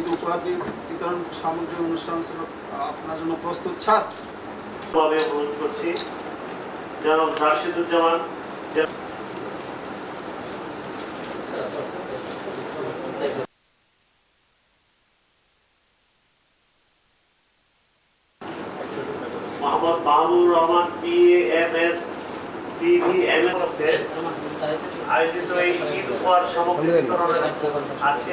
ঈদ উপহার বিতরণ সামগ্রী অনুষ্ঠান আপনার জন্য প্রস্তুত স্যার ভাবে অনুরোধ করছি, জনাব রাশিদুজ্জামান আয়োজিত এই ঈদ উপহার সামগ্রী আজকে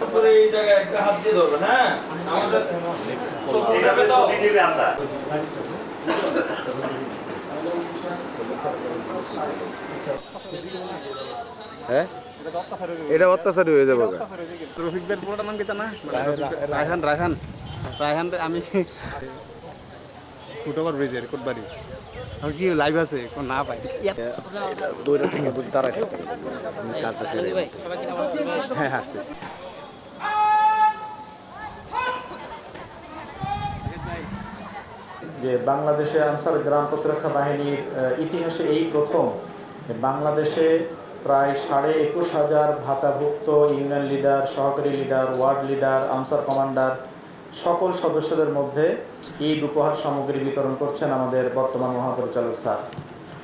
সাবধান এই জায়গায় একটা হাত দিয়ে ধরবেন হ্যাঁ? আমাদের আমরা। এটা অত্যাচারী হয়ে যাবে। রফিকদের পুরোটা নাম কিতা না রায়হান রায়হান। রায়হান আমি ফুটওভার ব্রিজের কোটবাড়ি। কি লাইভ আছে? কোন না পাই। দৌড়ে থেকে কাজটা সেরে হ্যাঁ হাসতেছি যে বাংলাদেশে আনসার গ্রাম প্রতিরক্ষা বাহিনীর ইতিহাসে এই প্রথম। বাংলাদেশে প্রায় সাড়ে একুশ হাজার ভাতাভুক্ত ইউনিয়ন লিডার, সহকারী leader, ward leader, Ansar commander সকল সদস্যদের মধ্যে ঈদ উপহার সামগ্রী বিতরণ করছেন আমাদের বর্তমান মহাপরিচালক স্যার।